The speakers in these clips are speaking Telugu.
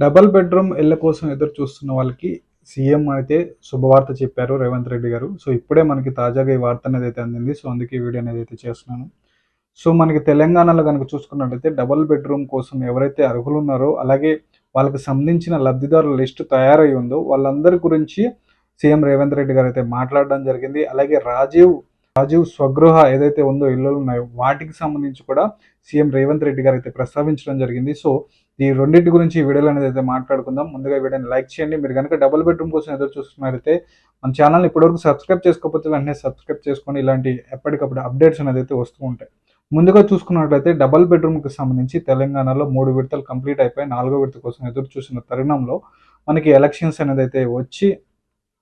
డబల్ బెడ్రూమ్ ఇళ్ళ కోసం ఎదురు చూస్తున్న వాళ్ళకి సీఎం అయితే శుభవార్త చెప్పారు రేవంత్ రెడ్డి గారు. సో ఇప్పుడే మనకి తాజాగా ఈ వార్త అనేది అయితే అందింది. సో అందుకే వీడియో అనేది అయితే చేస్తున్నాను. సో మనకి తెలంగాణలో కనుక చూసుకున్నట్లయితే డబల్ బెడ్రూమ్ కోసం ఎవరైతే అర్హులు ఉన్నారో అలాగే వాళ్ళకి సంబంధించిన లబ్ధిదారుల లిస్టు తయారై ఉందో వాళ్ళందరి గురించి సీఎం రేవంత్ రెడ్డి గారు అయితే మాట్లాడడం జరిగింది. అలాగే రాజీవ్ రాజీవ్ స్వగృహ ఏదైతే ఉందో ఇల్లులు ఉన్నాయో వాటికి సంబంధించి కూడా సీఎం రేవంత్ రెడ్డి గారు అయితే ప్రస్తావించడం జరిగింది. సో ఈ రెండింటి గురించి ఈ వీడియోలో అనేది అయితే మాట్లాడుకుందాం. ముందుగా వీడియోని లైక్ చేయండి. మీరు కనుక డబుల్ బెడ్రూమ్ కోసం ఎదురు చూస్తున్నారైతే మన ఛానల్ ఇప్పటివరకు సబ్స్క్రైబ్ చేసుకోకపోతే వెంటనే సబ్స్క్రైబ్ చేసుకొని ఇలాంటి ఎప్పటికప్పుడు అప్డేట్స్ అనేది అయితే వస్తూ ఉంటాయి. ముందుగా చూసుకున్నట్లయితే డబల్ బెడ్రూమ్కి సంబంధించి తెలంగాణలో మూడు విడతలు కంప్లీట్ అయిపోయి నాలుగో విడత కోసం ఎదురు చూసిన తరుణంలో మనకి ఎలక్షన్స్ అనేది అయితే వచ్చి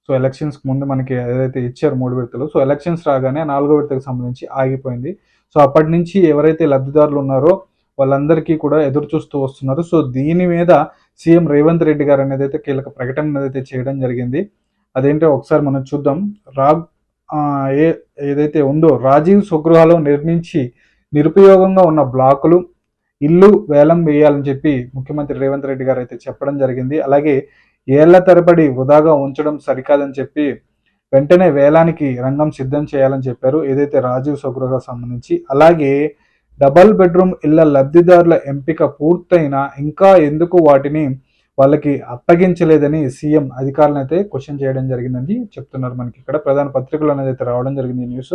సో ఎలక్షన్స్కి ముందు మనకి ఏదైతే ఇచ్చారు మూడు విడతలు సో ఎలక్షన్స్ రాగానే నాలుగో విడతకు సంబంధించి ఆగిపోయింది. సో అప్పటి నుంచి ఎవరైతే లబ్ధిదారులు ఉన్నారో వాళ్ళందరికీ కూడా ఎదురు చూస్తూ వస్తున్నారు. సో దీని మీద సీఎం రేవంత్ రెడ్డి గారు అనేది అయితే కీలక ప్రకటన అనేది అయితే చేయడం జరిగింది. అదేంటో ఒకసారి మనం చూద్దాం. రా ఏ ఏదైతే ఉందో రాజీవ్ స్వగృహాలో నిర్మించి నిరుపయోగంగా ఉన్న బ్లాకులు ఇల్లు వేలం వేయాలని చెప్పి ముఖ్యమంత్రి రేవంత్ రెడ్డి గారు అయితే చెప్పడం జరిగింది. అలాగే ఏళ్ళ తరబడి వృధాగా ఉంచడం సరికాదని చెప్పి వెంటనే వేలానికి రంగం సిద్ధం చేయాలని చెప్పారు. ఏదైతే రాజీవ్ స్వగృహాలకు సంబంధించి. అలాగే డబల్ బెడ్రూమ్ ఇళ్ళ లబ్ధిదారుల ఎంపిక పూర్తయినా ఇంకా ఎందుకు వాటిని వాళ్ళకి అప్పగించలేదని సీఎం అధికారులను అయితే క్వశ్చన్ చేయడం జరిగిందని చెప్తున్నారు మనకి ఇక్కడ. ప్రధాన పత్రికలు అనేది అయితే రావడం జరిగింది న్యూస్.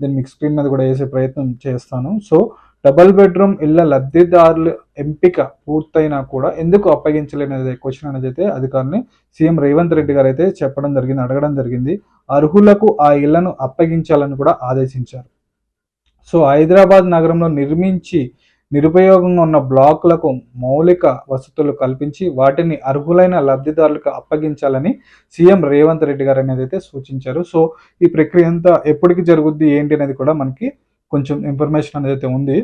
దీన్ని మీకు స్క్రీన్ మీద కూడా వేసే ప్రయత్నం చేస్తాను. సో డబల్ బెడ్రూమ్ ఇళ్ళ లబ్ధిదారుల ఎంపిక పూర్తయినా కూడా ఎందుకు అప్పగించలేని క్వశ్చన్ అనేది అయితే అధికారులని సీఎం రేవంత్ రెడ్డి గారు అయితే చెప్పడం జరిగింది అడగడం జరిగింది. అర్హులకు ఆ ఇళ్ళను అప్పగించాలని కూడా ఆదేశించారు. సో హైదరాబాద్ నగరంలో నిర్మించి నిరుపయోగంగా ఉన్న బ్లాకులకు మౌలిక వసతులు కల్పించి వాటిని అర్హులైన లబ్ధిదారులకు అప్పగించాలని సీఎం రేవంత్ రెడ్డి గారు అనేది అయితే సూచించారు. సో ఈ ప్రక్రియ అంతా ఎప్పటికి జరుగుద్ది ఏంటి అనేది కూడా మనకి కొంచెం ఇన్ఫర్మేషన్ అనేది అయితే ఉంది.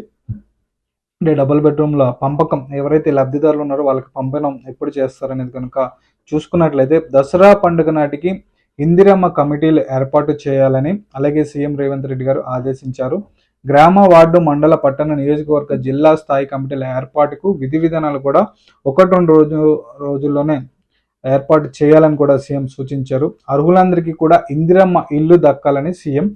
అంటే డబుల్ బెడ్రూమ్ల పంపకం ఎవరైతే లబ్ధిదారులు ఉన్నారో వాళ్ళకి పంపడం ఎప్పుడు చేస్తారనేది కనుక చూసుకున్నట్లయితే దసరా పండుగ నాటికి ఇందిరమ్మ కమిటీలు ఏర్పాటు చేయాలని అలాగే సీఎం రేవంత్ రెడ్డి గారు ఆదేశించారు. గ్రామ వార్డు మండల పట్టణ నియోజకవర్గ జిల్లా స్థాయి కమిటీల ఏర్పాటుకు విధి విధానాలు కూడా ఒకటి రెండు రోజు రోజుల్లోనే ఏర్పాటు చేయాలని కూడా సీఎం సూచించారు. అర్హులందరికీ కూడా ఇందిరమ్మ ఇల్లు దక్కాలని సీఎం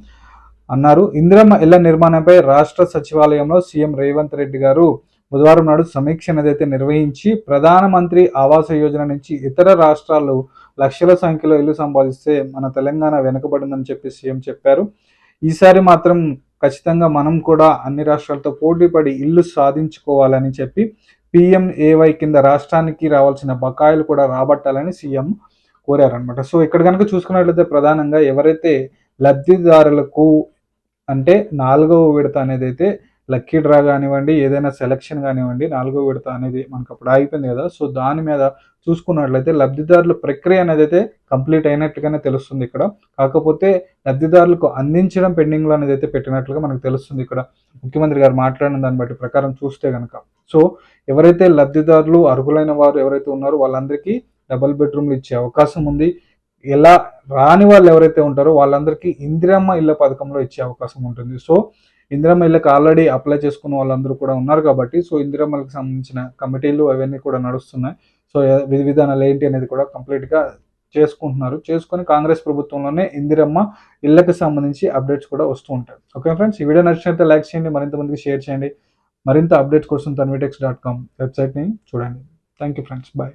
అన్నారు. ఇందిరమ్మ ఇళ్ళ నిర్మాణంపై రాష్ట్ర సచివాలయంలో సీఎం రేవంత్ రెడ్డి గారు బుధవారం నాడు సమీక్ష అనేది నిర్వహించి ప్రధానమంత్రి ఆవాస యోజన నుంచి ఇతర రాష్ట్రాలు లక్షల సంఖ్యలో ఇల్లు సంపాదిస్తే మన తెలంగాణ వెనుకబడిందని చెప్పి సీఎం చెప్పారు. ఈసారి మాత్రం ఖచ్చితంగా మనం కూడా అన్ని రాష్ట్రాలతో పోటీపడి ఇల్లు సాధించుకోవాలని చెప్పి పిఎంఏవై కింద రాష్ట్రానికి రావాల్సిన బకాయిలు కూడా రాబట్టాలని సీఎం కోరారనమాట సో ఇక్కడ కనుక చూసుకున్నట్లయితే ప్రధానంగా ఎవరైతే లబ్ధిదారులకు అంటే నాలుగవ విడత అనేది అయితే లక్కీ డ్రా కానివ్వండి ఏదైనా సెలక్షన్ కానివ్వండి నాలుగో విడత అనేది మనకు అప్పుడు ఆగిపోయింది కదా. సో దాని మీద చూసుకున్నట్లయితే లబ్ధిదారుల ప్రక్రియ అనేది అయితే కంప్లీట్ అయినట్టుగానే తెలుస్తుంది ఇక్కడ. కాకపోతే లబ్ధిదారులకు అందించడం పెండింగ్లో అనేది అయితే పెట్టినట్లుగా మనకు తెలుస్తుంది ఇక్కడ. ముఖ్యమంత్రి గారు మాట్లాడిన దాన్ని బట్టి ప్రకారం చూస్తే కనుక సో ఎవరైతే లబ్ధిదారులు అర్హులైన వారు ఎవరైతే ఉన్నారో వాళ్ళందరికీ డబల్ బెడ్రూమ్లు ఇచ్చే అవకాశం ఉంది. ఎలా రాని వాళ్ళు ఎవరైతే ఉంటారో వాళ్ళందరికీ ఇందిరమ్మ ఇళ్ళ పథకంలో ఇచ్చే అవకాశం ఉంటుంది. సో ఇందిరమ్మ ఇళ్ళకి ఆల్రెడీ అప్లై చేసుకున్న వాళ్ళందరూ కూడా ఉన్నారు కాబట్టి సో ఇందిరమ్మలకు సంబంధించిన కమిటీలు అవన్నీ కూడా నడుస్తున్నాయి. సో విధి విధానాలు ఏంటి అనేది కూడా కంప్లీట్గా చేసుకుంటున్నారు. చేసుకొని కాంగ్రెస్ ప్రభుత్వంలోనే ఇందిరమ్మ ఇళ్ళకి సంబంధించి అప్డేట్స్ కూడా వస్తూ ఉంటాయి. ఓకే ఫ్రెండ్స్ ఈ వీడియో నచ్చినట్లయితే లైక్ చేయండి మరింత మందికి షేర్ చేయండి. మరింత అప్డేట్స్ కోసం తన్విటెక్స్ డాట్ కామ్ వెబ్సైట్ని చూడండి. Thank you friends bye